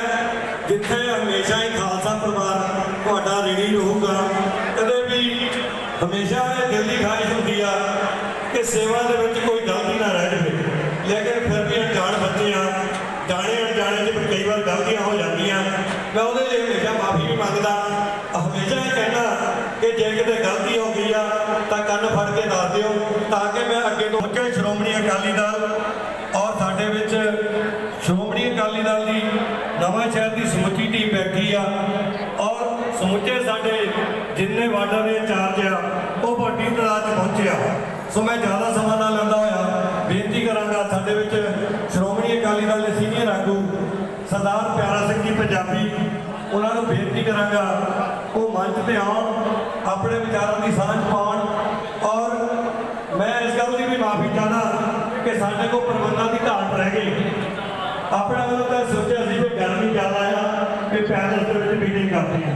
ਸੋ ਜਿੱਥੇ ਹਮੇਸ਼ਾ ਹੀ ਖਾਲਸਾ ਪਰਿਵਾਰ ਤੁਹਾਡਾ ਰੇੜੀ ਰਹੂਗਾ, ਕਦੇ ਵੀ ਹਮੇਸ਼ਾ ਇਹ ਦਿਲ ਦੀ ਖਾਹਿਸ਼ ਹੁੰਦੀ ਆ ਕਿ ਸੇਵਾ ਦੇ ਵਿੱਚ ਕੋਈ ਗਲਤੀ ਨਾ ਰਹਿ ਜਾਵੇ ਲੇਕਿਨ ਫਿਰ ਵੀ ਅਣਜਾਣ ਬੱਚੇ ਆ ਜਾਣੇ ਅਣਜਾਣੇ ਚ ਕਈ ਵਾਰ ਗਲਤੀਆਂ ਹੋ ਜਾਂਦੀਆਂ ਮੈਂ ਉਹਦੇ ਲਈ ਹਮੇਸ਼ਾ ਮਾਫੀ ਵੀ ਮੰਗਦਾ ਹਮੇਸ਼ਾ ਇਹ ਕਹਿਣਾ ਕਿ ਜੇ ਕਿਤੇ ਗਲਤੀ ਹੋ ਗਈ ਆ ਤਾਂ ਕੰਨ ਫੜ ਕੇ ਦੱਸ ਦਿਓ ਤਾਂ ਕਿ ਮੈਂ ਅੱਗੇ ਤੋਂ ਅੱਗੇ ਸ਼੍ਰੋਮਣੀ ਅਕਾਲੀ ਦਲ ਔਰ ਸਾਡੇ ਵਿੱਚ ਸ਼੍ਰੋਮਣੀ ਅਕਾਲੀ ਦਲ ਦੀ ਨਵਾਂ ਸ਼ਹਿਰ ਦੀ ਸਮੁੱਚੀ ਟੀਮ ਬੈਠੀ ਆ। ਔਰ ਸਮੁੱਚੇ ਸਾਡੇ ਜਿੰਨੇ ਵਾਰਡਾਂ ਦੇ ਇੰਚਾਰਜ ਆ, ਉਹ ਵੱਡੀ ਤਾਦਾਦ 'ਚ ਪਹੁੰਚੇ ਸੋ ਮੈਂ ਜ਼ਿਆਦਾ ਸਮਾਂ ਨਾ ਲੈਂਦਾ ਹੋਇਆ, ਬੇਨਤੀ ਕਰਾਂਗਾ ਸਾਡੇ ਵਿੱਚ ਸ਼੍ਰੋਮਣੀ ਅਕਾਲੀ ਦਲ ਦੇ ਸੀਨੀਅਰ ਆਗੂ ਸਰਦਾਰ ਪਿਆਰਾ ਸਿੰਘ ਜੀ ਪੰਜਾਬੀ, ਉਹਨਾਂ ਨੂੰ ਬੇਨਤੀ ਕਰਾਂਗਾ, ਉਹ ਮੰਚ ਤੇ ਆਉਣ, ਆਪਣੇ ਵਿਚਾਰਾਂ ਦੀ ਸਾਂਝ ਪਾਉਣ। ਔਰ ਮੈਂ ਇਸ ਗੱਲ ਦੀ ਵੀ ਮਾਫੀ ਚਾਹਨਾ ਕਿ ਸਾਡੇ ਕੋਲ ਪ੍ਰਬੰਧਾਂ ਦੀ ਘਾਟ ਰਹਿ ਗਈ। ਆਪਣੇ ਵੱਲੋਂ ਤਾਂ ਸੋਚਿਆ ਸੀ ਵੀ ਗਰਮੀ ਜ਼ਿਆਦਾ ਆ ਕਿ ਪੈਲਸ ਦੇ ਵਿੱਚ ਮੀਟਿੰਗ ਕਰਦੇ ਆ।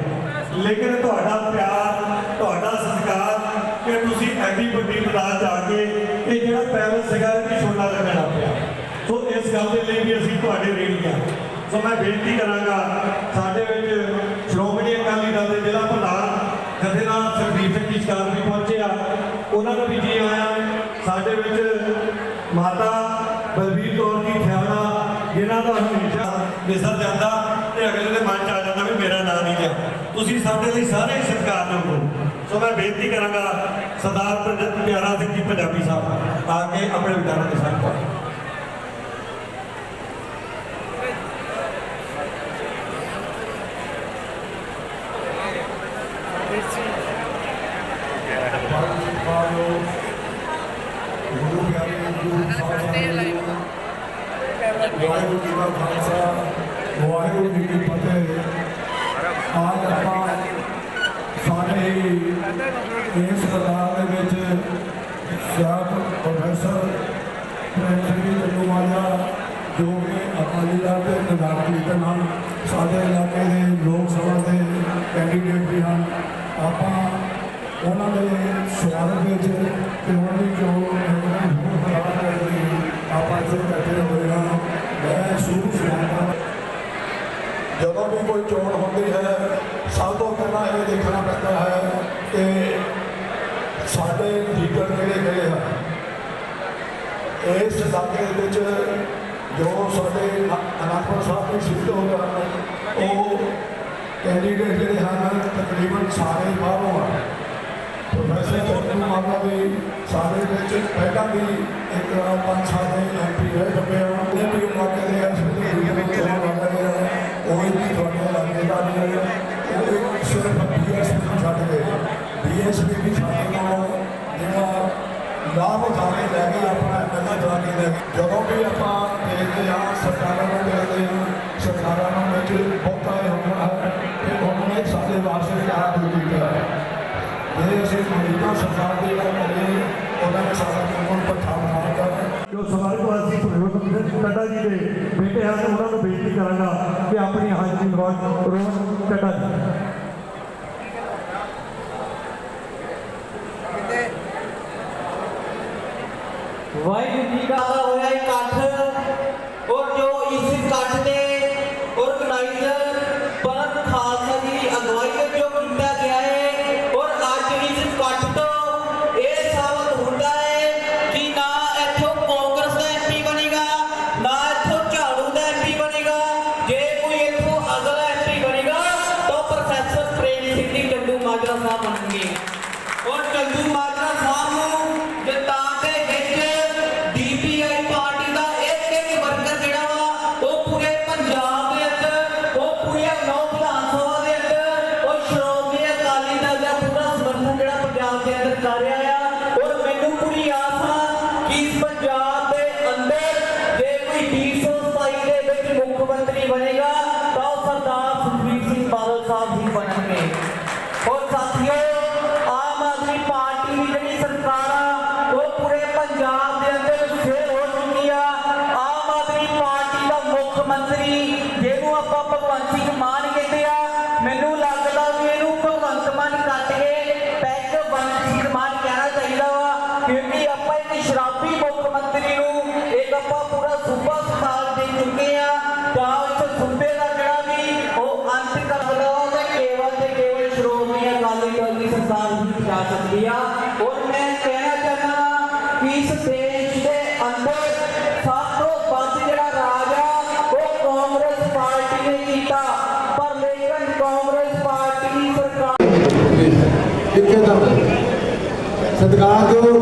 ਲੇਕਿਨ ਤੁਹਾਡਾ ਪਿਆਰ, ਤੁਹਾਡਾ ਸਤਿਕਾਰ ਕਿ ਤੁਸੀਂ ਐਡੀ ਵੱਡੀ ਤਦਾਦ 'ਚ ਆ ਕੇ ਇਹ ਜਿਹੜਾ ਪੈਲਸ ਸੀਗਾ ਇਹ ਛੋਟਾ ਲੱਗਣਾ ਪਿਆ। ਸੋ ਇਸ ਗੱਲ ਦੇ ਲਈ ਵੀ ਅਸੀਂ ਤੁਹਾਡੇ ਰੇੜੀ ਆ। ਸੋ ਮੈਂ ਬੇਨਤੀ ਕਰਾਂਗਾ, ਸਾਡੇ ਵਿੱਚ ਸ਼੍ਰੋਮਣੀ ਅਕਾਲੀ ਦਲ ਦੇ ਜ਼ਿਲ੍ਹਾ ਪ੍ਰਧਾਨ ਜਥੇਦਾਰ ਸਰਦੀਪ ਸਿੰਘ ਜੀ ਸ਼ਿਕਾਰ ਵੀ ਪਹੁੰਚੇ ਆ। ਉਹਨਾਂ ਨੂੰ ਵੀ ਤੁਸੀਂ ਸਾਡੇ ਲਈ ਸਾਰੇ ਹੀ ਸਤਿਕਾਰਯੋਗ ਹੋ। ਸੋ ਮੈਂ ਬੇਨਤੀ ਕਰਾਂਗਾ ਸਰਦਾਰ ਪੰਜ- ਪਿਆਰਾ ਸਿੰਘ ਜੀ, ਪੰਜਾਬੀ ਸਾਹਿਬ, ਆ ਕੇ ਆਪਣੇ ਵਿਚਾਰਾਂ ਦੇ ਸਾਂਝ ਪਾਓ ਗੁਰੂ ਪਿਆਰੇ ਗੁਰੂ ਸਾਹਿਬ ਵਾਹਿਗੁਰੂ ਜੀ ਦਾ ਖਾਲਸਾ, ਵਾਹਿਗੁਰੂ ਜੀ ਕੀ ਫਤਿਹ। ਆਜ ਆਪਾਂ ਸਾਡੇ ਇਸ ਸਰਕਾਰ ਦੇ ਵਿੱਚ ਸਿਆਤ ਪ੍ਰੋਫੈਸਰ ਪ੍ਰੇਮ ਸਿੰਘ ਜੋ ਕਿ ਅਕਾਲੀ ਦਲ ਦੇ ਨਿਰਧਾਰਤ ਲੀਡਰ ਹਨ ਸਾਡੇ ਇਲਾਕੇ ਦੇ ਲੋਕ ਸਭਾ ਦੇ ਕੈਂਡੀਡੇਟ ਵੀ ਹਨ ਆਪਾਂ ਉਹਨਾਂ ਦੇ ਸਵਾਗਤ ਵਿੱਚ ਕਿਉਂ ਉਹਨਾਂ ਦੀ ਖਰਾਬ ਕਰ ਆਪਾਂ ਇੱਥੇ ਬੈਠੇ ਹੋਏ ਹਾਂ ਮੈਂ ਸ਼ੁਰੂ ਸੁਣਾਉਂਦਾ ਜਦੋਂ ਵੀ ਕੋਈ ਚੋਣ ਹੁੰਦੀ ਹੈ, ਸਭ ਤੋਂ ਪਹਿਲਾਂ ਇਹ ਦੇਖਣਾ ਪੈਂਦਾ ਹੈ ਕਿ ਸਾਡੇ ਲੀਡਰ ਕਿਹੜੇ ਕਿਹੜੇ ਹਨ। ਇਸ ਇਲਾਕੇ ਦੇ ਵਿੱਚ ਜੋ ਸਾਡੇ ਅਨੰਦਪੁਰ ਸਾਹਿਬ ਦੀ ਸਿੱਧ ਹੋ ਗਏ ਉਹ ਕੈਂਡੀਡੇਟ ਜਿਹੜੇ ਹਨ, ਤਕਰੀਬਨ ਸਾਰੇ ਬਾਹਰੋਂ ਆ ਪ੍ਰੋਫੈਸਰ ਚੰਦੂ ਮਾਤਾ ਵੀ ਸਾਡੇ ਵਿੱਚ ਪਹਿਲਾਂ ਵੀ ਇੱਕ ਪੰਜ ਸਾਲ ਦੇ ਐਮਪੀ ਰਹਿ ਚੁੱਕੇ ਹਨ ਉਹਨੇ ਵੀ ਦੇ ਇਸ ਵੇਲੇ ਲੀਡਰ ਚੋਣ ਲੜ ਰਹੇ ਹਨ ਕੋਈ ਵੀ ਤੁਹਾਡੇ ਇਲਾਕੇ ਦਾ ਨਹੀਂ ਹੈ ਉਹ ਸਿਰਫ ਬੀਐਸਪੀ ਨੂੰ ਛੱਡ ਕੇ ਬੀਐਸਪੀ ਵੀ ਸਾਡੇ ਨਾਲ ਜਿਹੜਾ ਲਾਭ ਉਠਾ ਕੇ ਲੈ ਕੇ ਆਪਣਾ ਐਮਐਲਏ ਚਲਾ ਕੇ ਲੈ ਗਏ। ਜਦੋਂ ਵੀ ਆਪਾਂ ਦੇਖਦੇ ਹਾਂ, ਸਰਕਾਰਾਂ ਨੂੰ ਦੇਖਦੇ ਹਾਂ, ਸਰਕਾਰਾਂ ਨੂੰ ਵਿੱਚ ਬਹੁਤਾ ਇਹ ਹੁੰਦਾ ਹੈ ਕਿ ਉਹਨਾਂ ਨੇ ਸਾਡੇ ਵਾਸਤੇ ਕਿਆ ਕੁਝ ਕੀਤਾ ਹੈ। ਜੇ ਅਸੀਂ ਅਮਰੀਕਾ ਸਰਕਾਰ ਦੀ ਗੱਲ ਕਰੀਏ ਉਹਨਾਂ ਨੇ ਸਾਡਾ ਕਾਨੂੰਨ ਪੱਠਾ ਬਣਾ ਕਰ ਜੋ ਸਵਾਰਗਵਾਸੀ ਪ੍ਰੋਫੈਸਰ ਕੱਡਾ ਜੀ ਦੇ ਬੇਟੇ ਹਨ, ਉਹਨਾਂ ਨੂੰ ਬੇਨਤੀ ਕਰਾਂਗਾ ਕਿ ਆਪਣੀ ਹਾਜ਼ਰੀ ਲਵਾਉਣ ਰੋਹਨ ਕੱਡਾ ਜੀ। ਵਾਹਿਗੁਰੂ ਜੀ ਕਾ ਹੋਇਆ con ellos ਸਤਿਕਾਰ ਦਿਓ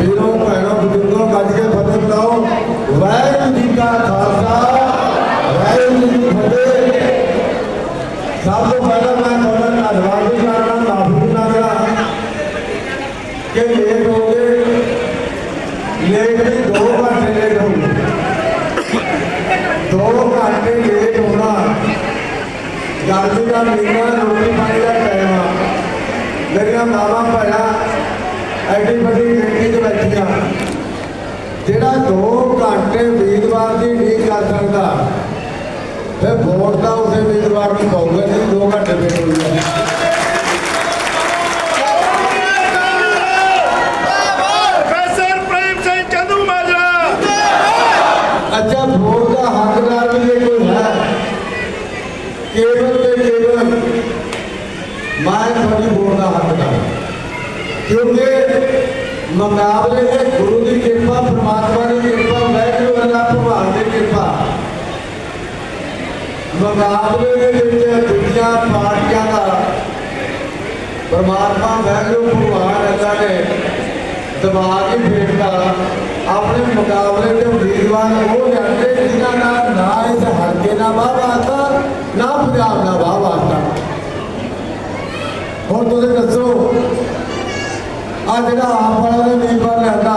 ਵੀਰੋ ਭੈਣੋ ਬਜ਼ੁਰਗੋ ਗੱਜ ਕੇ ਫਤਿਹ ਬੁਲਾਓ ਵਾਹਿਗੁਰੂ ਜੀ ਕਾ ਖਾਲਸਾ ਵਾਹਿਗੁਰੂ ਜੀ ਕੀ ਫਤਿਹ ਸਭ ਤੋਂ ਪਹਿਲਾਂ ਮੈਂ ਤੁਹਾਡਾ ਧੰਨਵਾਦ ਵੀ ਕਰਨਾ ਮਾਫੀ ਵੀ ਮੰਗਦਾ ਕਿ ਲੇਟ ਹੋ ਗਏ ਲੇਟ ਵੀ ਦੋ ਘੰਟੇ ਲੇਟ ਹੋ ਗਏ ਦੋ ਘੰਟੇ ਲੇਟ ਹੋਣਾ ਗਰਮੀ ਦਾ ਮਹੀਨਾ ਰੋਟੀ ਪਾਣੀ ਦਾ ਟਾਈਮ ਆ ਜਿਹੜਾ 2 ਘੰਟੇ ਉਮੀਦਵਾਰ ਦੀ ਨਹੀਂ ਕਰ ਸਕਦਾ, ਫਿਰ ਵੋਟ ਤਾਂ ਉਸੇ ਉਮੀਦਵਾਰ ਨੂੰ ਪਾਊਗਾ ਨਹੀਂ 2 ਘੰਟੇ ਵੇਟ ਅੱਛਾ, ਵੋਟ ਦਾ ਹੱਕਦਾਰ ਵੀ ਜੇ ਕੋਈ ਹੈ, ਕੇਵਲ ਤੇ ਕੇਵਲ ਮੈਂ ਤੁਹਾਡੀ ਵੋਟ ਦਾ ਹੱਕਦਾਰ। ਕਿਉਂਕਿ ਮੁਕਾਬਲੇ ਦੇ ਗੁਰੂ ਦੀ ਕਿਰਪਾ ਪ੍ਰਮਾਤਮਾ ਦੀ ਕਿਰਪਾ ਵਾਹਿਗੁਰੂ ਅੱਲਾਹ ਭਗਵਾਨ ਦੀ ਕਿਰਪਾ ਮੁਕਾਬਲੇ ਦੇ ਵਿੱਚ ਦੂਜੀਆਂ ਪਾਰਟੀਆਂ ਦਾ ਪਰਮਾਤਮਾ ਵਾਹਿਗੁਰੂ ਭਗਵਾਨ ਅੱਲਾਹ ਨੇ ਦਿਮਾਗ ਹੀ ਫੇਰਦਾ ਆਪਣੇ ਮੁਕਾਬਲੇ ਦੇ ਉਮੀਦਵਾਰ ਉਹ ਜਾਂਦੇ ਜਿਨ੍ਹਾਂ ਦਾ ਨਾ ਇਸ ਹਲਕੇ ਨਾਲ ਵਾਹ ਵਾਸਤਾ ਨਾ ਪੰਜਾਬ ਨਾਲ ਵਾਹ ਵਾਸਤਾ ਹੁਣ ਤੁਸੀਂ ਦੱਸੋ ਆ ਜਿਹੜਾ ਆਪ ਵਾਲਾ ਨੇ ਉਮੀਦਵਾਰ ਲਿਆਂਦਾ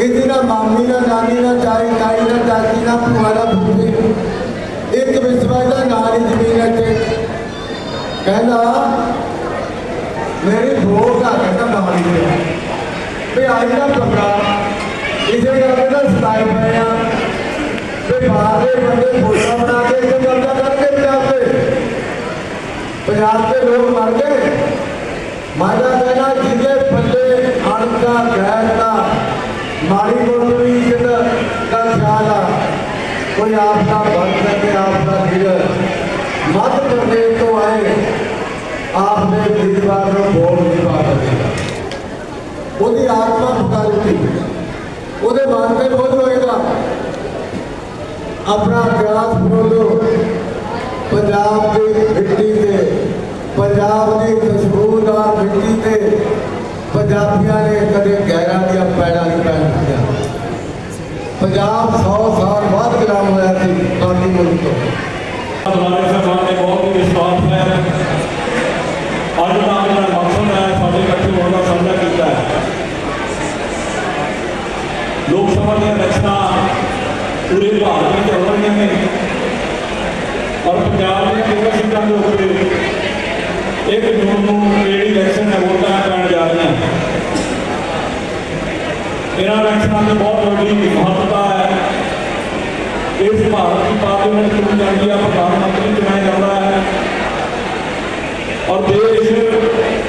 ਇਹਦੀ ਨਾ ਮਾਮੀ ਨਾ ਨਾਨੀ ਨਾ ਚਾਈ ਤਾਈ ਨਾ ਚਾਚੀ ਨਾ ਭੂਆ ਨਾ ਫੁੱਫੀ ਇੱਕ ਵਿਸਵਾ ਦਾ ਨਾਂ ਨਹੀਂ ਜ਼ਮੀਨ ਇੱਥੇ। ਕਹਿੰਦਾ, ਮੇਰੀ ਵੋਟ ਆ ਕਹਿੰਦਾ ਨਾਲ ਹੀ ਵੀ ਆਈ ਨਾ ਪੰਗਾ ਇਸੇ ਕਰਕੇ ਨਾ ਸਤਾਈ ਪਏ ਆ। ਵੀ ਬਾਹਰ ਦੇ ਬੰਦੇ ਫੋਟੋ ਬਣਾ ਕੇ ਇੱਥੇ ਕਬਜ਼ਾ ਕਰਕੇ ਪੰਜਾਬ ਤੇ ਪੰਜਾਬ ਦੇ ਲੋਕ ਮਰ ਗਏ। ਮਾਦਾ ਕਹਿਣਾ ਜਿਹਦੇ ਪੱਲੇ ਅਣਦਾ ਗੈਰ ਦਾ ਮਾੜੀ ਮੋਟੀ ਇੱਜ਼ਤ ਦਾ ਖਿਆਲ ਆ ਕੋਈ ਆਪ ਦਾ ਬੰਦ ਕਰਕੇ ਆਪ ਦਾ ਦਿਲ ਮੱਧ ਪ੍ਰਦੇਸ਼ ਤੋਂ ਆਏ, ਆਪ ਦੇ ਉਮੀਦਵਾਰ ਨੂੰ ਵੋਟ ਨਹੀਂ ਪਾ ਸਕਦਾ। ਉਹਦੀ ਆਤਮਾ ਫੁਕਾ ਦਿੱਤੀ। ਉਹਦੇ ਮਨ ਤੇ ਬੋਝ ਹੋਏਗਾ। ਆਪਣਾ ਇਤਿਹਾਸ ਬੋਲੋ। ਪੰਜਾਬ ਦੀ ਮਿੱਟੀ ਤੇ, ਪੰਜਾਬ ਦੀ ਖੁਸ਼ਬੂਦਾਰ ਮਿੱਟੀ ਤੇ ਪੰਜਾਬੀਆਂ ਨੇ ਕਦੇ ਗੈਰਾਂ ਦੀਆਂ ਪੈੜਾਂ ਨਹੀਂ ਪੈਣ ਦਿੱਤੀਆਂ। ਪੰਜਾਬ 100 ਸਾਲ ਬਾਅਦ ਗੁਲਾਮ ਹੋਇਆ ਸੀ ਬਾਕੀ ਮੁਲਕ ਤੋਂ ਬੁਲਾਰੇ ਸਾਹਿਬਾਨ ਨੇ ਬਹੁਤ ਹੀ ਵਿਸ਼ਵਾਸ ਹੈ ਅੱਜ ਦਾ ਜਿਹੜਾ ਮਕਸਦ ਹੈ ਸਾਡੇ ਇਕੱਠੇ ਹੋਣ ਦਾ ਸਾਂਝਾ ਕੀਤਾ ਹੈ ਲੋਕ ਸਭਾ ਦੀਆਂ ਇਲੈਕਸ਼ਨਾਂ ਪੂਰੇ ਭਾਰਤ ਵਿੱਚ ਚੱਲ ਰਹੀਆਂ ਨੇ ਔਰ ਪੰਜਾਬ ਦੀਆਂ ਕਈ ਸੀਟਾਂ ਦੇ ਉੱਤੇ ਇੱਕ ਜੂਨ ਨੂੰ ਜਿਹੜੀ ਇਲੈਕਸ਼ਨ ਹੈ ਵੋਟਾਂ ਪੈਣ ਜਾ ਰਹੀਆਂ ਇਹਨਾਂ ਇਲੈਕਸ਼ਨਾਂ ਦੀ ਬਹੁਤ ਵੱਡੀ ਮਹੱਤਤਾ ਹੈ ਇਸ ਭਾਰਤ ਦੀ ਪਾਰਲੀਮੈਂਟ ਚੁਣੀ ਜਾਂਦੀ ਹੈ ਪ੍ਰਧਾਨ ਮੰਤਰੀ ਚੁਣਿਆ ਜਾਂਦਾ ਹੈ ਔਰ ਦੇਸ਼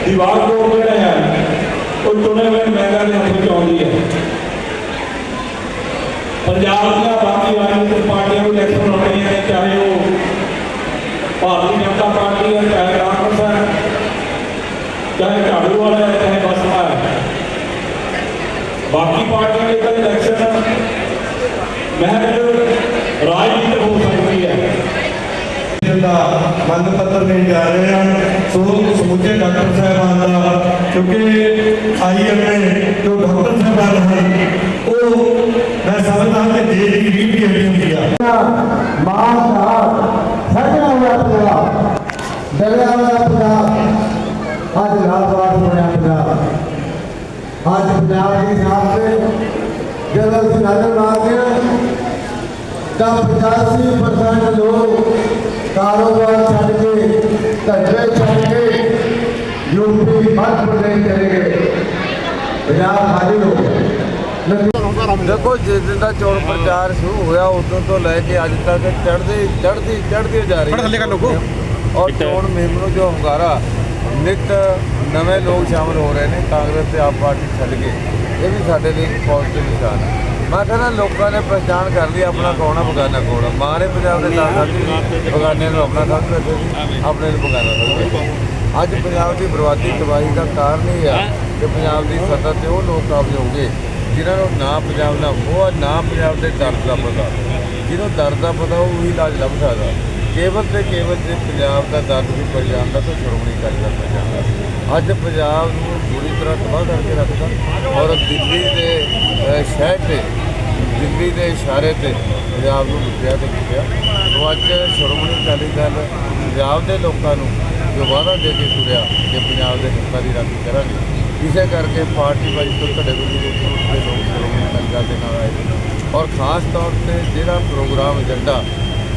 ਦੀ ਵਾਗਡੋਰ ਜਿਹੜਾ ਹੈ ਉਹ ਚੁਣੇ ਹੋਏ ਮੈਂਬਰਾਂ ਦੇ ਹੱਥ ਵਿੱਚ ਆਉਂਦੀ ਹੈ ਪੰਜਾਬ ਦੀਆਂ ਬਾਕੀ ਰਾਜਨੀਤਿਕ ਪਾਰਟੀਆਂ ਨੂੰ ਇਲੈਕਸ਼ਨ ਲੜਨੀਆਂ ਨੇ ਚਾਹੇ ਉਹ ਭਾਰਤੀ ਜਨਤਾ ਪਾਰਟੀ ਹੈ ਚਾਹੇ ਕਾਂਗਰਸ ਹੈ ਚਾਹੇ ਝਾੜੂ ਵਾਲਾ ਹੈ ਚਾਹੇ ਬਸਪਾ ਹੈ ਬਾਕੀ ਪਾਰਟੀਆਂ ਦੇ ਤਾਂ ਇਲੈਕਸ਼ਨ ਮਹਿਜ ਰਾਜਨੀਤਿਕ ਹੋ ਸਕਦੀ ਹੈ। ਦਾ ਮੰਗ ਪੱਤਰ ਦੇਣ ਜਾ ਰਹੇ ਹਾਂ। ਸੋ ਸਮੁੱਚੇ ਡਾਕਟਰ ਸਾਹਿਬਾਨ ਦਾ ਕਿਉਂਕਿ ਆਈਐਮਏ ਜੋ ਡਾਕਟਰ ਸਾਹਿਬਾਨ ਹਨ ਉਹ ਮੈਂ ਸਮਝਦਾ ਕਿ ਦੇਸ਼ ਦੀ ਦੀ ਹੱਡੀ ਹੁੰਦੀ ਆ। ਮਾਂ ਦਾ ਸਜਣਾ ਹੋਇਆ ਪੰਜਾਬ ਡਲਿਆ ਹੋਇਆ ਪੰਜਾਬ ਅੱਜ ਲਾਲਵਾਸ ਬਣਿਆ ਪੰਜਾਬ ਅੱਜ ਪੰਜਾਬ ਦੀ ਸਾਥ ਤੇ ਜਦੋਂ ਅਸੀਂ ਨਜ਼ਰ ਮਾਰਦੇ ਹਾਂ ਤਾਂ 85% ਲੋਕ ਕਾਰੋਬਾਰ ਛੱਡ ਕੇ ਧੱਜੇ ਛੱਡ ਕੇ ਯੂਪੀ ਮੱਧ ਪ੍ਰਦੇਸ਼ ਚਲੇ ਗਏ। ਪੰਜਾਬ ਖਾਲੀ ਹੋ ਗਿਆ। ਦੇਖੋ ਜਿਸ ਦਿਨ ਦਾ ਚੋਣ ਪ੍ਰਚਾਰ ਸ਼ੁਰੂ ਹੋਇਆ ਉਦੋਂ ਤੋਂ ਲੈ ਕੇ ਅੱਜ ਤੱਕ ਚੜ੍ਹਦੀ ਚੜ੍ਹਦੀ ਚੜ੍ਹਦੀ ਜਾ ਰਹੀ ਹੈ। ਔਰ ਚੋਣ ਮੁਹਿੰਮ ਨੂੰ ਜੋ ਹੁੰਗਾਰਾ ਨਿਤ ਨਵੇਂ ਲੋਕ ਸ਼ਾਮਲ ਹੋ ਰਹੇ ਨੇ ਕਾਂਗਰਸ ਤੇ ਆਪ ਪਾਰਟੀ ਛੱਡ ਕੇ। ਇਹ ਵੀ ਸਾਡੇ ਲਈ ਇੱਕ ਪੋਜ਼ਿਟਿਵ ਨਿਸ਼ਾਨ ਹੈ। ਮੈਂ ਕਹਿੰਦਾ ਲੋਕਾਂ ਨੇ ਪਛਾਣ ਕਰ ਲਈ ਆਪਣਾ ਕੌਣ ਆ ਬਗਾਨਾ ਕੌਣ ਆ? ਮਾਂ ਨੇ ਪੰਜਾਬ ਦੇ ਨਾਲ ਸਾਥੀ ਬਗਾਨੇ ਨੂੰ ਆਪਣਾ ਸਮਝ ਬੈਠੇ ਆਪਣੇ ਨੂੰ ਬਗਾਨਾ ਸਮਝਦੇ ਸੀ। ਅੱਜ ਪੰਜਾਬ ਦੀ ਬਰਬਾਦੀ ਤਬਾਹੀ ਦਾ ਕਾਰਨ ਇਹ ਆ ਕਿ ਪੰਜਾਬ ਦੀ ਸੱਤਾ ਤੇ ਉਹ ਲੋਕ ਕਾਬਜ ਹੋ ਗਏ ਜਿਨ੍ਹਾਂ ਨੂੰ ਨਾ ਪੰਜਾਬ ਦਾ ਉਹ ਆ, ਨਾ ਪੰਜਾਬ ਦੇ ਦਰਦ ਦਾ ਪਤਾ। ਜਿਹਨੂੰ ਦਰਦ ਦਾ ਪਤਾ ਉਹ ਹੀ ਇਲਾਜ ਲੱਭ ਸਕਦਾ। ਕੇਵਲ ਤੇ ਕੇਵਲ ਜੇ ਪੰਜਾਬ ਦਾ ਦਰਦ ਵੀ ਪੜ ਜਾਂਦਾ ਤਾਂ ਸ਼੍ਰੋਮਣੀ ਅਕਾਲੀ ਦਲ ਪੜ ਜਾਂਦਾ। ਅੱਜ ਪੰਜਾਬ ਨੂੰ ਪੂਰੀ ਤਰ੍ਹਾਂ ਤਬਾਹ ਕਰਕੇ ਰੱਖਦਾ। ਔਰ ਦਿੱਲੀ ਦੇ ਸ਼ਹਿਰ ਤੇ, ਦਿੱਲੀ ਦੇ ਇਸ਼ਾਰੇ ਤੇ ਪੰਜਾਬ ਨੂੰ ਲੁੱਟਿਆ ਤੇ ਕੁੱਟਿਆ। ਉਹ ਅੱਜ ਸ਼੍ਰੋਮਣੀ ਅਕਾਲੀ ਦਲ ਪੰਜਾਬ ਦੇ ਲੋਕਾਂ ਨੂੰ ਜੋ ਵਾਅਦਾ ਦੇ ਕੇ ਤੁਰਿਆ ਕਿ ਪੰਜਾਬ ਦੇ ਹਿੱਤਾਂ ਦੀ ਰਾਖੀ ਕਰਾਂਗੇ। ਇਸੇ ਕਰਕੇ ਪਾਰਟੀ ਵਾਈਜ਼ ਤੋਂ ਤੁਹਾਡੇ ਕੋਲ ਜਿਹੜੇ ਦੇ ਲੋਕ ਸ਼੍ਰੋਮਣੀ ਅਕਾਲੀ ਦਲ ਦੇ ਨਾਲ ਆਏ। ਔਰ ਖਾਸ ਤੌਰ ਤੇ ਜਿਹੜਾ ਪ੍ਰੋਗਰਾਮ ਏਜੰਡਾ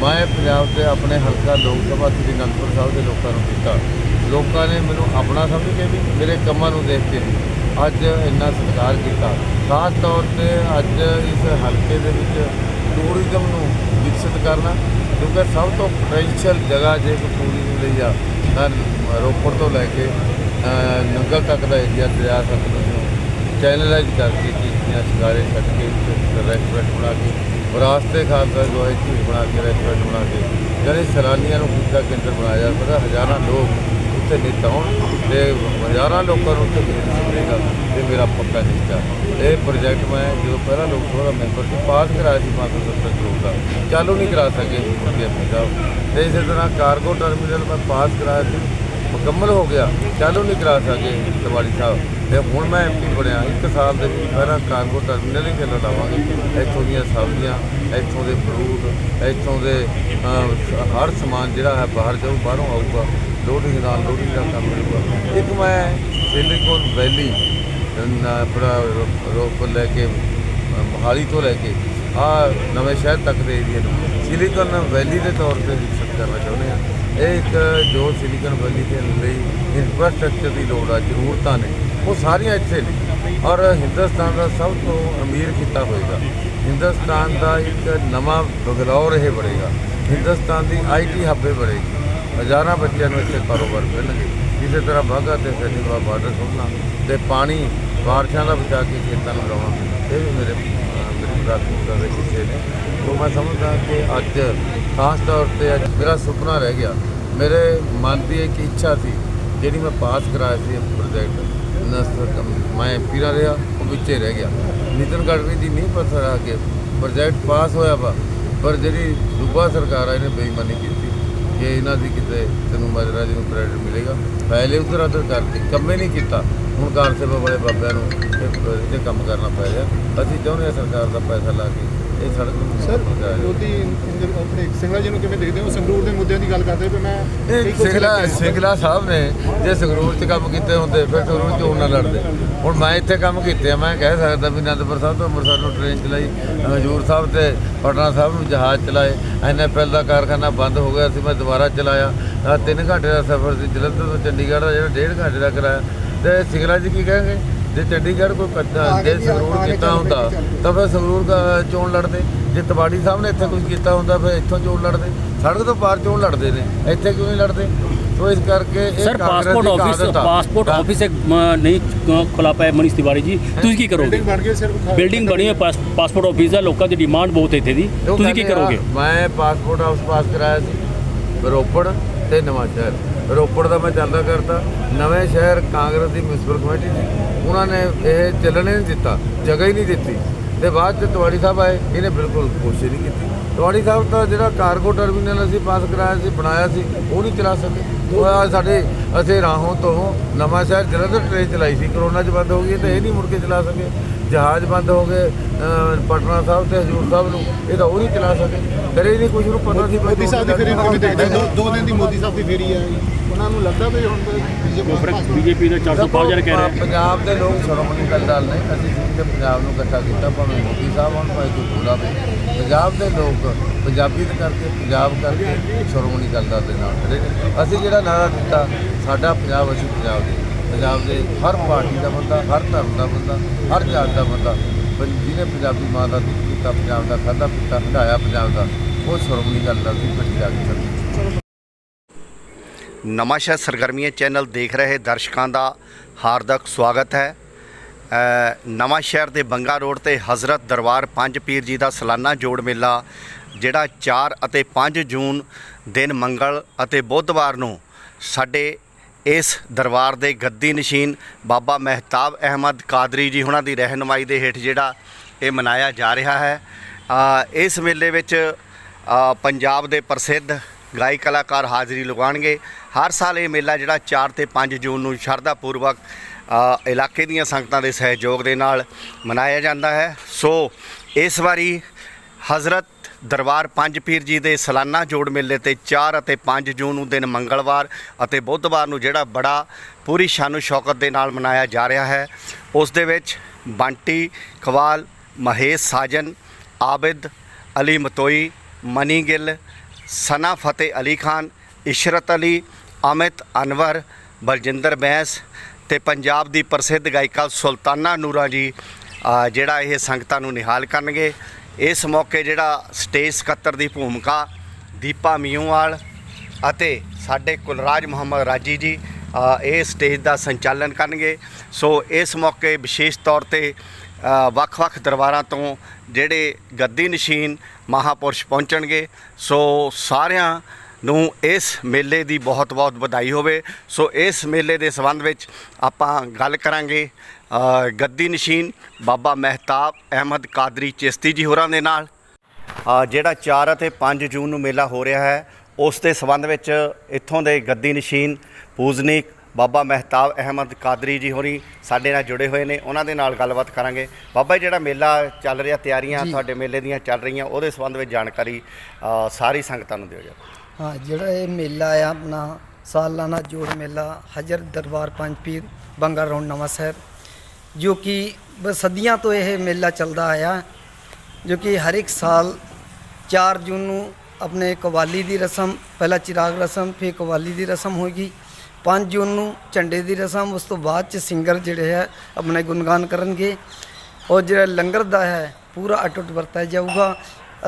ਮੈਂ ਪੰਜਾਬ ਦੇ ਆਪਣੇ ਹਲਕਾ ਲੋਕ ਸਭਾ ਸ੍ਰੀ ਅਨੰਦਪੁਰ ਸਾਹਿਬ ਦੇ ਲੋਕਾਂ ਨੂੰ ਦਿੱਤਾ ਲੋਕਾਂ ਨੇ ਮੈਨੂੰ ਆਪਣਾ ਸਮਝ ਕੇ ਵੀ ਮੇਰੇ ਕੰਮਾਂ ਨੂੰ ਦੇਖ ਕੇ ਵੀ ਅੱਜ ਇੰਨਾ ਸਤਿਕਾਰ ਕੀਤਾ। ਖਾਸ ਤੌਰ ਤੇ ਅੱਜ ਇਸ ਹਲਕੇ ਦੇ ਵਿੱਚ ਟੂਰਿਜ਼ਮ ਨੂੰ ਵਿਕਸਿਤ ਕਰਨਾ, ਕਿਉਂਕਿ ਸਭ ਤੋਂ ਪੋਟੈਂਸ਼ੀਅਲ ਜਗ੍ਹਾ ਜੇ ਕੋਈ ਟੂਰਿਜ਼ਮ ਲਈ ਆ, ਤਾਂ ਰੋਪੜ ਤੋਂ ਲੈ ਕੇ ਨੰਗਲ ਤੱਕ ਦਾ ਏਰੀਆ ਦਰਿਆ ਸਤਲੁਜ ਨੂੰ ਚੈਨਲਾਈਜ਼ ਕਰਕੇ ਕੀਤੀਆਂ ਸ਼ਿਕਾਰੇ ਛੱਡ ਕੇ ਰੈਸਟੋਰੈਂਟ ਬਣਾ ਕੇ ਵਿਰਾਸਤੇ ਖਾਲਸਾ ਜੋ ਹੈ ਝੀਲ ਬਣਾ ਕੇ ਰੈਸਟੋਰੈਂਟ ਬਣਾ ਕੇ ਜਿਹੜੇ ਸੈਲਾਨੀਆਂ ਨੂੰ ਖੁਸ਼ਦਾ ਕੇਂਦਰ ਬਣਾਇਆ ਜਾ ਸਕਦਾ ਹਜ਼ਾਰਾਂ ਲੋਕ ਉੱਥੇ ਨਿੱਤ ਹੋਣ ਤੇ ਹਜ਼ਾਰਾਂ ਲੋਕਾਂ ਨੂੰ ਉੱਥੇ ਮਿਲ ਮਿਲੇਗਾ ਇਹ ਮੇਰਾ ਪੱਕਾ ਨਿਸ਼ਚਾ ਇਹ ਪ੍ਰੋਜੈਕਟ ਮੈਂ ਜਦੋਂ ਪਹਿਲਾਂ ਲੋਕ ਸਭਾ ਦਾ ਮੈਂਬਰ ਸੀ ਪਾਸ ਕਰਾਇਆ ਸੀ 570 ਕਰੋੜ ਦਾ ਚਾਲੂ ਨਹੀਂ ਕਰਾ ਸਕੇ ਮੁਖੀ ਸਾਹਿਬ ਤੇ ਇਸੇ ਤਰ੍ਹਾਂ ਕਾਰਗੋ ਟਰਮੀਨਲ ਮੈਂ ਪਾਸ ਕਰਾਇਆ ਸੀ, ਮੁਕੰਮਲ ਹੋ ਗਿਆ। ਚਾਲੂ ਨਹੀਂ ਕਰਾ ਸਕੇ ਦਿਵਾਲੀ ਸਾਹਿਬ। ਤੇ ਹੁਣ ਮੈਂ ਐਮਪੀ ਬਣਿਆ। ਇੱਕ ਸਾਲ ਦੇ ਵਿੱਚ ਪਹਿਲਾਂ ਕਾਰਗੋ ਟਰਮੀਨਲ ਹੀ ਚੱਲ ਲਾਵਾਂਗੇ। ਇੱਥੋਂ ਦੀਆਂ ਸਬਜ਼ੀਆਂ, ਇੱਥੋਂ ਦੇ ਫਰੂਟ ਇੱਥੋਂ ਦੇ ਹਰ ਸਮਾਨ ਜਿਹੜਾ ਹੈ ਬਾਹਰ ਜਾਊ, ਬਾਹਰੋਂ ਆਊਗਾ। ਲੋਡਿੰਗ ਨਾਲ ਲੋਡਿੰਗ ਦਾ ਕੰਮ ਮਿਲੂਗਾ ਇੱਕ ਮੈਂ ਸਿਲੀਕੋਨ ਵੈਲੀ ਆਪਣਾ ਰੋਪ ਲੈ ਕੇ ਅਹ, ਮੋਹਾਲੀ ਤੋਂ ਲੈ ਕੇ ਆ ਨਵੇਂ ਸ਼ਹਿਰ ਤੱਕ ਦੇ ਏਰੀਏ ਨੂੰ। ਸਿਲੀਕਨ ਵੈਲੀ ਦੇ ਤੌਰ ਤੇ ਵਿਕਸਿਤ ਕਰਨਾ ਚਾਹੁੰਦੇ ਆ ਇਹ ਇੱਕ ਜੋ ਸਿਲੀਕਨ ਵੈਲੀ ਦੇ ਲਈ ਇਨਫਰਾਸਟ੍ਰਕਚਰ ਦੀ ਲੋੜ ਆ ਜ਼ਰੂਰਤਾਂ ਨੇ ਉਹ ਸਾਰੀਆਂ ਇੱਥੇ ਨੇ। ਔਰ ਹਿੰਦੁਸਤਾਨ ਦਾ ਸਭ ਤੋਂ ਅਮੀਰ ਖਿੱਤਾ ਹੋਏਗਾ। ਹਿੰਦੁਸਤਾਨ ਦਾ ਇੱਕ ਨਵਾਂ ਬਗਲੌਰ ਇਹ ਬਣੇਗਾ। ਹਿੰਦੁਸਤਾਨ ਦੀ ਆਈਟੀ ਹੱਬੇ ਬਣੇਗੀ। ਹਜ਼ਾਰਾਂ ਬੱਚਿਆਂ ਨੂੰ ਇੱਥੇ ਕਾਰੋਬਾਰ ਮਿਲਣਗੇ ਇਸੇ ਤਰ੍ਹਾਂ ਬਾਗਾ ਤੇ ਸੈਨੀਵਾ ਬਾਰਡਰ ਖੋਲ੍ਹਣਾ ਤੇ ਪਾਣੀ ਬਾਰਿਸ਼ਾਂ ਦਾ ਬਚਾ ਕੇ ਖੇਤਾਂ ਨੂੰ ਲਾਉਣਾ, ਇਹ ਵੀ ਮੇਰੇ ਮੇਰੀ ਪ੍ਰਾਥਮਿਕਤਾ ਦੇ ਹਿੱਸੇ ਨੇ। ਉਹ ਮੈਂ ਸਮਝਦਾ ਕਿ ਅੱਜ ਖਾਸ ਤੌਰ ਤੇ ਅੱਜ ਮੇਰਾ ਸੁਪਨਾ ਰਹਿ ਗਿਆ। ਮੇਰੇ ਮਨ ਦੀ ਇੱਕ ਇੱਛਾ ਸੀ, ਜਿਹੜੀ ਮੈਂ ਪਾਸ ਕਰਾਇਆ ਸੀ ਪ੍ਰੋਜੈਕਟ। ਨਸਰ ਮੈਂ ਪੀਰਾ ਰਿਹਾ, ਉਹ ਵਿੱਚੇ ਰਹਿ ਗਿਆ। ਨਿਤਨ ਗੜਵੀ ਦੀ ਨਹੀਂ ਪਤਾ ਆ ਕੇ ਪ੍ਰੋਜੈਕਟ ਪਾਸ ਹੋਇਆ ਵਾ, ਪਰ ਜਿਹੜੀ ਸੂਬਾ ਸਰਕਾਰ ਆ, ਇਹਨੇ ਬੇਈਮਾਨੀ ਕੀਤੀ। ਕਿ ਇਹਨਾਂ ਦੀ ਕਿਤੇ ਤੈਨੂੰ ਮਜਰਾ ਜੀ ਨੂੰ ਕ੍ਰੈਡਿਟ ਮਿਲੇਗਾ, ਪਹਿਲੇ ਉਧਰ ਅਦਰ ਕਰਤੀ ਕੰਮੇ ਨਹੀਂ ਕੀਤਾ। ਹੁਣ ਕਾਰ ਸੇਵਾ ਵਾਲੇ ਬਾਬਿਆਂ ਨੂੰ ਇਹ ਇਹ ਕੰਮ ਕਰਨਾ ਪੈ ਰਿਹਾ। ਅਸੀਂ ਚਾਹੁੰਦੇ ਹਾਂ ਸਰਕਾਰ ਦਾ ਪੈਸਾ ਲਾ ਕੇ ਇਹ ਨੂੰ ਸਰ ਆਪਣੇ ਸਿੰਗਲਾ ਜੀ ਨੂੰ ਕਿਵੇਂ ਦੇਖਦੇ ਹੋ? ਸੰਗਰੂਰ ਦੇ ਮੁੱਦਿਆਂ ਦੀ ਗੱਲ ਕਰਦੇ ਪਏ ਮੈਂ ਇਹ ਇੱਕ ਕੁਛ ਸਿੰਗਲਾ ਲੈ ਕੇ ਆਇਆ। ਸਿੰਗਲਾ ਸਾਹਿਬ ਨੇ ਜੇ ਸੰਗਰੂਰ 'ਚ ਕੰਮ ਕੀਤੇ ਹੁੰਦੇ ਫਿਰ ਸੰਗਰੂਰ 'ਚ ਨਾ ਲੜਦੇ। ਹੁਣ ਮੈਂ ਇੱਥੇ ਕੰਮ ਕੀਤੇ ਆ ਮੈਂ ਕਹਿ ਸਕਦਾ ਵੀ ਅਨੰਦਪੁਰ ਸਾਹਿਬ ਤੋਂ ਅੰਮ੍ਰਿਤਸਰ ਨੂੰ ਟ੍ਰੇਨ ਚਲਾਈ ਹਜੂਰ ਸਾਹਿਬ ਤੇ ਪਟਨਾ ਸਾਹਿਬ ਨੂੰ ਜਹਾਜ਼ ਚਲਾਏ ਐਨਐਫਐਲ ਦਾ ਕਾਰਖਾਨਾ ਬੰਦ ਹੋ ਗਿਆ ਸੀ ਮੈਂ ਦੁਬਾਰਾ ਚਲਾਇਆ। ਆਹ ਤਿੰਨ ਘੰਟੇ ਦਾ ਸਫ਼ਰ ਸੀ ਜਲੰਧਰ ਤੋਂ ਚੰਡੀਗੜ੍ਹ ਦਾ ਜਿਹੜਾ ਡੇਢ ਘੰਟੇ ਦਾ ਕਰਾਇਆ। ਤੇ ਸਿੰਗਲਾ ਜੀ ਕੀ ਕਹਿਣਗੇ? ਜੇ ਚੰਡੀਗੜ੍ਹ ਕੋਈ ਕੱਚਾ ਜੇ ਸੰਗਰੂਰ ਕੀਤਾ ਹੁੰਦਾ ਤਾਂ ਫਿਰ ਸੰਗਰੂਰ ਦਾ ਚੋਣ ਲੜਦੇ। ਜੇ ਤਵਾੜੀ ਸਾਹਿਬ ਨੇ ਇੱਥੇ ਕੁਝ ਕੀਤਾ ਹੁੰਦਾ ਫਿਰ ਇੱਥੋਂ ਚੋਣ ਲੜਦੇ। ਸੜਕ ਤੋਂ ਪਾਰ ਚੋਣ ਲੜਦੇ ਨੇ ਇੱਥੇ ਕਿਉਂ ਨਹੀਂ ਲੜਦੇ? ਸੋ ਇਸ ਕਰਕੇ ਆਫਿਸ ਆ। ਪਾਸਪੋਰਟ ਆਫਿਸ ਇੱਕ ਮ, ਨਹੀਂ ਅ, ਖੁੱਲਾ ਪਿਆ ਮਨੀਸ਼ ਤਿਵਾੜੀ ਜੀ। ਤੁਸੀਂ ਕੀ ਕਰੋਗੇ? ਬਿਲਡਿੰਗ ਬਣ ਹੈ ਪਾਸ- ਪਾਸਪੋਰਟ ਆਫਿਸ ਦਾ ਲੋਕਾਂ ਦੀ ਡਿਮਾਂਡ ਬਹੁਤ ਹੈ ਇੱਥੇ ਦੀ। ਤੁਸੀਂ ਕੀ ਕਰੋਗੇ? ਮੈਂ ਪਾਸਪੋਰਟ ਹਾਊਸ ਪਾਸ ਕਰਾਇਆ ਸੀ ਰੋਪੜ ਤੇ ਨਵਾਂ ਸ਼ਹਿਰ ਰੋਪੜ ਦਾ ਮੈਂ ਚੱਲਦਾ ਕਰਤਾ। ਨਵੇਂ ਸ਼ਹਿਰ ਕਾਂਗਰਸ ਦੀ ਮਿਊਨਿਸਪਲ ਕਮੇਟੀ ਸੀ ਉਹਨਾਂ ਨੇ ਇਹ ਚੱਲਣੇ ਨਹੀਂ ਦਿੱਤਾ, ਜਗ੍ਹਾ ਹੀ ਨਹੀਂ ਦਿੱਤੀ। ਤੇ ਬਾਅਦ ਚ ਤਵਾੜੀ ਸਾਹਿਬ ਆਏ, ਇਹਨੇ ਬਿਲਕੁਲ ਕੋਸ਼ਿਸ਼ ਨਹੀਂ ਕੀਤੀ। ਤਵਾੜੀ ਸਾਹਿਬ ਤਾਂ ਜਿਹੜਾ ਕਾਰਗੋ ਟਰਮੀਨਲ ਅਸੀਂ ਪਾਸ ਕਰਾਇਆ ਸੀ, ਬਣਾਇਆ ਸੀ, ਉਹ ਨਹੀਂ ਚਲਾ ਸਕੇ। ਉਹ ਆ ਸਾਡੇ ਅਸੀਂ ਰਾਹੋਂ ਤੋਂ ਨਵਾਂ ਸ਼ਹਿਰ ਜਲੰਧਰ ਟ੍ਰੇਨ ਚਲਾਈ ਸੀ ਕਰੋਨਾ ਚ ਬੰਦ ਹੋ ਗਈ ਤੇ ਇਹ ਨਹੀਂ ਮੁੜ ਕੇ ਚਲਾ ਸਕੇ। ਜਹਾਜ਼ ਬੰਦ ਹੋ ਗਏ ਪਟਨਾ ਸਾਹਿਬ ਤੇ ਹਜੂਰ ਸਾਹਿਬ ਨੂੰ ਇਹ ਤਾਂ ਉਹ ਨਹੀਂ ਚਲਾ ਸਕੇ। ਕਰੇ ਨਹੀਂ ਕੁਝ ਨੂੰ ਪਤਾ ਸੀ ਮੋਦੀ ਸਾਹਿਬ ਦੀ ਫੇਰੀ ਕਿਵੇਂ ਦੇਖਦੇ? ਦੋ ਦੋ ਦਿਨ ਦੀ ਮੋਦੀ ਸਾਹਿਬ ਦੀ ਫੇਰੀ ਹੈ ਉਹਨਾਂ ਨੂੰ ਲੱਗਦਾ ਵੀ ਹੁਣ ਬੀਜੇਪੀ ਦਾ 405 ਜਣ ਕਹਿ ਰਹੇ ਪੰਜਾਬ ਦੇ ਲੋਕ ਸ਼੍ਰੋਮਣੀ ਅਕਾਲੀ ਦਲ ਨੇ, ਅਸੀਂ ਸਿੱਖ ਪੰਜਾਬ ਨੂੰ ਇਕੱਠਾ ਕੀਤਾ, ਭਾਵੇਂ ਮੋਦੀ ਸਾਹਿਬ ਹੋਣ, ਭਾਵੇਂ ਕੋਈ ਹੋਰ ਆਵੇ ਪੰਜਾਬ ਦੇ ਲੋਕ ਪੰਜਾਬੀ ਦੇ ਕਰਕੇ, ਪੰਜਾਬ ਕਰਕੇ ਸ਼੍ਰੋਮਣੀ ਅਕਾਲੀ ਦਲ ਦੇ ਨਾਲ ਖੜੇ ਨੇ। ਅਸੀਂ ਜਿਹੜਾ ਨਾਰਾ ਦਿੱਤਾ, ਸਾਡਾ ਪੰਜਾਬ, ਅਸੀਂ ਪੰਜਾਬ ਦੇ। ਪੰਜਾਬ ਦੇ ਹਰ ਪਾਰਟੀ ਦਾ ਬੰਦਾ, ਹਰ ਧਰਮ ਦਾ ਬੰਦਾ, ਹਰ ਜਾਤ ਦਾ ਬੰਦਾ ਜਿਹਨੇ ਪੰਜਾਬੀ ਮਾਂ ਦਾ ਦੁੱਖ ਕੀਤਾ ਪੰਜਾਬ ਦਾ ਖਾਧਾ ਪੀਤਾ ਹਟਾਇਆ ਪੰਜਾਬ ਦਾ, ਉਹ ਸ਼੍ਰੋਮਣੀ ਅਕਾਲੀ ਦਲ ਦੀ ਪੱਟੀ ਜਾ ਕੇ ਚੱਲਦੀ ਨਵਾਂਸ਼ਹਿਰ ਸਰਗਰਮੀਆਂ ਚੈਨਲ ਦੇਖ ਰਹੇ ਦਰਸ਼ਕਾਂ ਦਾ ਹਾਰਦਿਕ ਸਵਾਗਤ ਹੈ। ਅ, ਨਵਾਂਸ਼ਹਿਰ ਦੇ ਬੰਗਾ ਰੋਡ ਤੇ ਹਜ਼ਰਤ ਦਰਬਾਰ ਪੰਜ ਪੀਰ ਜੀ ਦਾ ਸਾਲਾਨਾ ਜੋੜ ਮੇਲਾ ਜਿਹੜਾ 4 ਅਤੇ 5 ਜੂਨ ਦਿਨ ਮੰਗਲ ਅਤੇ ਬੁੱਧਵਾਰ ਨੂੰ ਸਾਡੇ ਇਸ ਦਰਬਾਰ ਦੇ ਗੱਦੀ ਨਸ਼ੀਨ ਬਾਬਾ ਮਹਿਤਾਬ ਅਹਿਮਦ ਕਾਦਰੀ ਜੀ ਉਹਨਾਂ ਦੀ ਰਹਿਨਮਾਈ ਦੇ ਹੇਠ ਜਿਹੜਾ ਇਹ ਮਨਾਇਆ ਜਾ ਰਿਹਾ ਹੈ। ਇਸ ਮੇਲੇ ਵਿੱਚ ਪੰਜਾਬ ਦੇ ਪ੍ਰਸਿੱਧ ਗਾਇਕ ਕਲਾਕਾਰ ਹਾਜ਼ਰੀ ਲਗਾਉਣਗੇ। ਹਰ ਸਾਲ ਇਹ ਮੇਲਾ ਜਿਹੜਾ 4 ਤੇ 5 ਜੂਨ ਨੂੰ ਸ਼ਰਧਾ ਪੂਰਵਕ ਇਲਾਕੇ ਦੀਆਂ ਸੰਗਤਾਂ ਦੇ ਸਹਿਯੋਗ ਦੇ ਨਾਲ ਮਨਾਇਆ ਜਾਂਦਾ ਹੈ। ਸੋ ਇਸ ਵਾਰੀ ਹਜ਼ਰਤ ਦਰਬਾਰ ਪੰਜ ਪੀਰ ਜੀ ਦੇ ਸਾਲਾਨਾ ਜੋੜ ਮੇਲੇ ਤੇ 4 ਅਤੇ 5 ਜੂਨ ਨੂੰ ਦਿਨ ਮੰਗਲਵਾਰ ਅਤੇ ਬੁੱਧਵਾਰ ਨੂੰ ਜਿਹੜਾ ਬੜਾ ਪੂਰੀ ਸ਼ਾਨੋ ਸ਼ੌਕਤ ਦੇ ਨਾਲ ਮਨਾਇਆ ਜਾ ਰਿਹਾ ਹੈ। ਉਸ ਦੇ ਵਿੱਚ ਬੰਟੀ ਕਵਾਲ ਮਹੇਸ਼ ਸਾਜਨ, ਆਬਿਦ, ਅਲੀ ਮਤੋਈ, ਮਨੀ ਗਿੱਲ, ਸਨਾ ਫਤਿਹ ਅਲੀ ਖਾਨ, ਇਸ਼ਰਤ ਅਲੀ ਅਮਿਤ ਅਨਵਰ, ਬਲਜਿੰਦਰ ਬੈਂਸ ਤੇ ਪੰਜਾਬ ਦੀ ਪ੍ਰਸਿੱਧ ਗਾਇਕਾ ਸੁਲਤਾਨਾ ਨੂਰਾ ਜੀ ਜਿਹੜਾ ਇਹ ਸੰਗਤਾਂ ਨੂੰ ਨਿਹਾਲ ਕਰਨਗੇ। ਇਸ ਮੌਕੇ ਜਿਹੜਾ ਸਟੇਜ ਸਕੱਤਰ ਦੀ ਭੂਮਿਕਾ ਦੀਪਾ ਮਿਊਵਾਲ ਅਤੇ ਸਾਡੇ ਕੁਲਰਾਜ ਮੁਹੰਮਦ ਰਾਜੀ ਜੀ ਇਹ ਸਟੇਜ ਦਾ ਸੰਚਾਲਨ ਕਰਨਗੇ। ਸੋ ਇਸ ਮੌਕੇ ਵਿਸ਼ੇਸ਼ ਤੌਰ ਤੇ ਵੱਖ-ਵੱਖ ਦਰਬਾਰਾਂ ਤੋਂ ਜਿਹੜੇ ਗੱਦੀ ਨਸ਼ੀਨ ਮਹਾਪੁਰਸ਼ ਪਹੁੰਚਣਗੇ। ਸੋ ਸਾਰਿਆਂ ਨੂੰ ਇਸ ਮੇਲੇ ਦੀ ਬਹੁਤ-ਬਹੁਤ ਵਧਾਈ ਹੋਵੇ। ਸੋ ਇਸ ਮੇਲੇ ਦੇ ਸੰਬੰਧ ਵਿੱਚ ਆਪਾਂ ਗੱਲ ਕਰਾਂਗੇ ਗੱਦੀ ਨਸ਼ੀਨ ਬਾਬਾ ਮਹਿਤਾਬ ਅਹਿਮਦ ਕਾਦਰੀ ਚਿਸ਼ਤੀ ਜੀ ਹੋਰਾਂ ਦੇ ਨਾਲ। ਜਿਹੜਾ 4 ਅਤੇ 5 ਜੂਨ ਨੂੰ ਮੇਲਾ ਹੋ ਰਿਹਾ ਹੈ ਉਸ ਦੇ ਸੰਬੰਧ ਵਿੱਚ ਇੱਥੋਂ ਦੇ ਗੱਦੀ ਨਸ਼ੀਨ ਪੂਜਨੀਕ ਬਾਬਾ ਮਹਿਤਾਬ ਅਹਿਮਦ ਕਾਦਰੀ ਜੀ ਹੋਰੀ ਸਾਡੇ ਨਾਲ ਜੁੜੇ ਹੋਏ ਨੇ ਉਹਨਾਂ ਦੇ ਨਾਲ ਗੱਲਬਾਤ ਕਰਾਂਗੇ। ਬਾਬਾ ਜੀ, ਜਿਹੜਾ ਮੇਲਾ ਚੱਲ ਰਿਹਾ ਤਿਆਰੀਆਂ ਤੁਹਾਡੇ ਮੇਲੇ ਦੀਆਂ ਚੱਲ ਰਹੀਆਂ ਉਹਦੇ ਸੰਬੰਧ ਵਿੱਚ ਜਾਣਕਾਰੀ ਸਾਰੀ ਸੰਗਤਾਂ ਨੂੰ ਦਿਓ ਜੀ। ਹਾਂ, ਜਿਹੜਾ ਇਹ ਮੇਲਾ ਆ ਆਪਣਾ ਸਾਲਾਨਾ ਜੋੜ ਮੇਲਾ, ਹਜਰ ਦਰਬਾਰ ਪੰਜ ਪੀਰ ਬੰਗਾ ਰੋਡ ਨਵਾਂ ਸ਼ਹਿਰ ਜੋ ਕਿ ਸਦੀਆਂ ਤੋਂ ਇਹ ਮੇਲਾ ਚੱਲਦਾ ਆਇਆ, ਜੋ ਕਿ ਹਰ ਇੱਕ ਸਾਲ 4 ਜੂਨ ਨੂੰ ਆਪਣੇ ਕਵਾਲੀ ਦੀ ਰਸਮ, ਪਹਿਲਾਂ ਚਿਰਾਗ ਰਸਮ, ਫਿਰ ਕਵਾਲੀ ਦੀ ਰਸਮ ਹੋਏਗੀ 5 ਜੂਨ ਨੂੰ ਝੰਡੇ ਦੀ ਰਸਮ, ਉਸ ਤੋਂ ਬਾਅਦ ਚ ਸਿੰਗਰ ਜਿਹੜੇ ਹੈ ਆਪਣੇ ਗੁਣਗਾਨ ਕਰਨਗੇ, ਔਰ ਜਿਹੜਾ ਲੰਗਰ ਦਾ ਹੈ, ਪੂਰਾ ਅਟੁੱਟ ਵਰਤਾਇਆ ਜਾਊਗਾ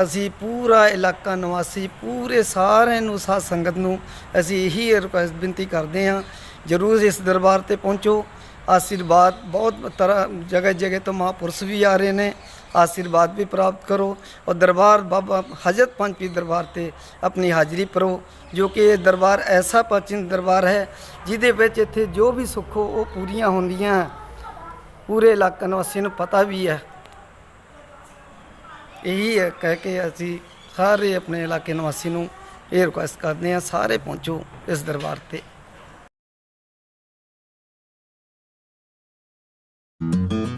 ਅਸੀਂ ਪੂਰਾ ਇਲਾਕਾ ਨਿਵਾਸੀ, ਪੂਰੇ ਸਾਰਿਆਂ ਨੂੰ ਸਾਧ ਸੰਗਤ ਨੂੰ ਅਸੀਂ ਇਹੀ ਰਿਕੁਐਸਟ ਬੇਨਤੀ ਕਰਦੇ ਹਾਂ, ਜਰੂਰ ਇਸ ਦਰਬਾਰ ਤੇ ਪਹੁੰਚੋ। ਆਸ਼ੀਰਵਾਦ ਬਹੁਤ ਤਰ੍ਹਾਂ ਜਗ੍ਹਾ ਜਗ੍ਹਾ ਤੋਂ ਮਹਾਂਪੁਰਸ਼ ਵੀ ਆ ਰਹੇ ਨੇ, ਆਸ਼ੀਰਵਾਦ ਵੀ ਪ੍ਰਾਪਤ ਕਰੋ ਔਰ ਦਰਬਾਰ ਬਾਬਾ ਹਜ਼ਰਤ ਪੰਜ ਦਰਬਾਰ ਤੇ ਆਪਣੀ ਹਾਜ਼ਰੀ ਭਰੋ, ਜੋ ਕਿ ਇਹ ਦਰਬਾਰ ਐਸਾ ਪ੍ਰਾਚੀਨ ਦਰਬਾਰ ਹੈ, ਜਿਹਦੇ ਵਿੱਚ ਇੱਥੇ ਜੋ ਵੀ ਸੁੱਖੋ ਉਹ ਪੂਰੀਆਂ ਹੁੰਦੀਆਂ। ਪੂਰੇ ਇਲਾਕਾ ਨਿਵਾਸੀ ਨੂੰ ਪਤਾ ਵੀ ਹੈ। ਇਹੀ ਹੈ ਕਹਿ ਕੇ ਅਸੀਂ ਸਾਰੇ ਆਪਣੇ ਇਲਾਕੇ ਨਿਵਾਸੀ ਨੂੰ ਇਹ ਰਿਕੁਐਸਟ ਕਰਦੇ ਹਾਂ, ਸਾਰੇ ਪਹੁੰਚੋ ਇਸ ਦਰਬਾਰ ਤੇ।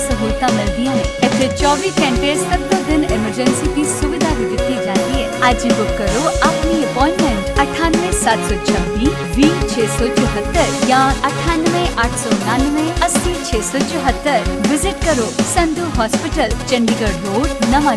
ਸਹੂਲਤਾਂ ਮਿਲਦੀਆਂ ਨੇ ਇੱਥੇ 24 ਘੰਟੇ 7 ਦਿਨ ਐਮਰਜੈਂਸੀ ਦੀ ਸੁਵਿਧਾ ਵੀ ਦਿੱਤੀ ਜਾਂਦੀ ਹੈ ਅੱਜ ਹੀ ਬੁੱਕ ਕਰੋ ਆਪਣੀ ਅਪਾਇੰਟਮੈਂਟ 98726 20674 ਜਾਂ 9889 80674 ਵਿਜ਼ਿਟ ਕਰੋ ਸੰਧੂ ਹਸਪੀਟਲ ਚੰਡੀਗੜ੍ਹ ਰੋਡ ਨਵਾਂ